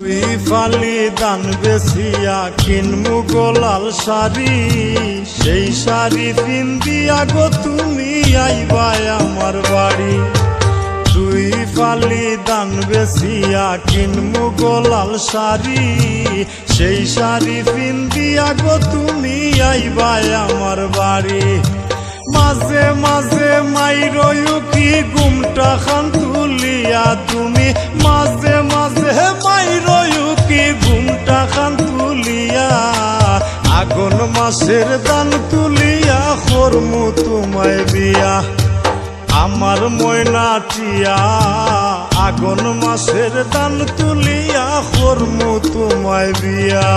তুই ফালি দান বেসিয়া কিনমু গোলাল শাড়ি। সেই শাড়ি পিন্দিয়া গো তুমি আইবাই আমার বাড়ি। তুই ফালি দান বেসিয়া কিনমু গোলাল শাড়ি। সেই শাড়ি পিন্দিয়া গো তুমি আইবাই আমার বাড়ি। মাঝে মাঝে মাইরয়ু কি গুমটা খান তুলিয়া তুমি। মাঝে মাঝে মাইরয়ু মাসের দান তুলিয়া হরমু তোমায় বিয়া। আমার ময়নাটিয়া আগুন মাসের দান তুলিয়া হরমু তোমায় বিয়া।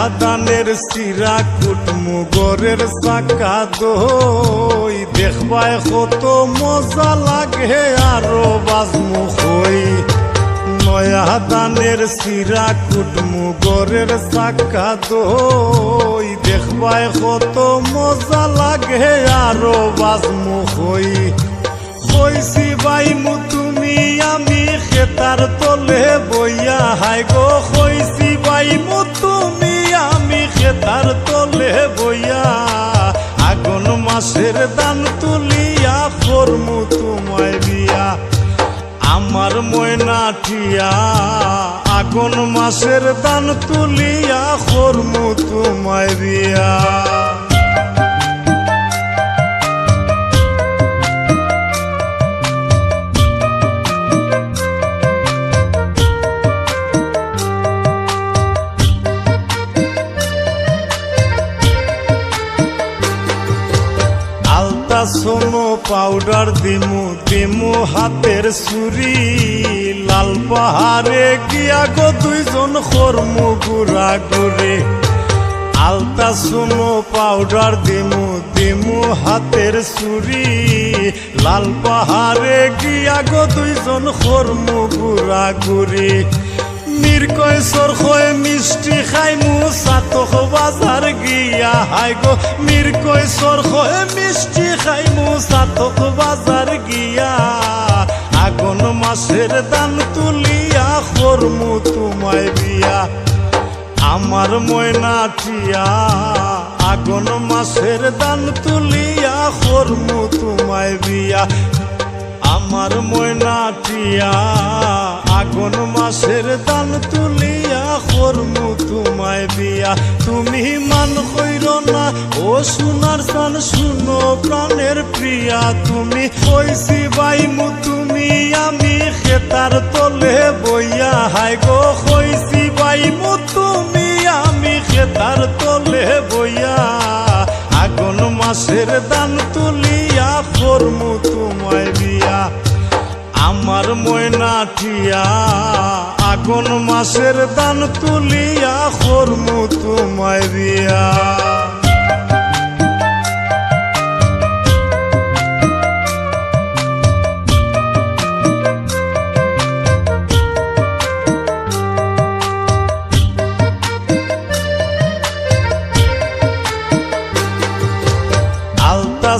নয়া দানের সিরা কুটমু গরের চাকা দই। দেখবাই কত মজা লাগে আরও বাজমু হই। নয়া দানের সিরা কুটমু গরের চাকা দই। দেখবাই কত মজা লাগে আরও বাজমু হই। বাই মু তুমি আমি খেতার তলে বইয়া হাই গো বইয়া, আগুন মাসের দান তুলিয়া করমু তোমায় বিয়া আমার ময়নাটিয়া আগুন মাসের দান তুলিয়া করমু তোমায় বিয়া সোনো পাউডার দিমু দিমু হাতের সুরি লাল পাহাড়ে গিয়া গো দুইজন খরমু গুড়া গুড়ে। আলতা সোনো পাউডার দিমু দিমু হাতের সুরি লাল পাহাড়ে গিয়া গো দুইজন খরমু গুড়া গুড়ি। নির্কয় সরখয় মিষ্টি খাইমু সাতক বাজার গিয়া হাই গো। মির্কয় সরখয় মিষ্টি খাইমু সাতক বাজার গিয়া। আগুন মাসের দান তুলিয়া করমু তোমায় বিয়া আমার ময়নাটিয়া আগুন মাসের দান তুলিয়া করমু তোমায় বিয়া আমার ময়নাটিয়া আগুন মাসের দান তুলিয়া করমু তোমায় বিয়া তুমি মান কইর না, ও সোনার সান শুনো প্রাণের প্রিয়া। তুমি কইছি বাইমু তুমি আমি খেতার তলে বইয়া। হাই গো কইছি বাইমু তুমি আমি খেতার তলে বইয়া। আগুন মাসের দান তুলিয়া করমু আমার ময়নাটিয়া আগুন মাসের দান তুলিয়া করমু তোমায় বিয়া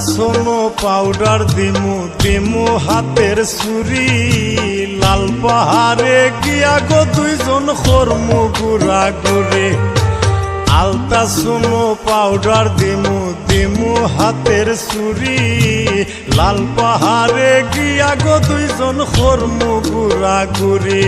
সোনো পাউডার দিমু দিমু হাতের সুরি লাল পাহাড়ে গিয়া গো দুইজন খরমু গুড়া গুড়ে। আলতা সোনো পাউডার দিমু দিমু হাতের সুরি লাল পাহাড়ে গিয়া গো দুইজন খরমু গুড়া গুড়ি।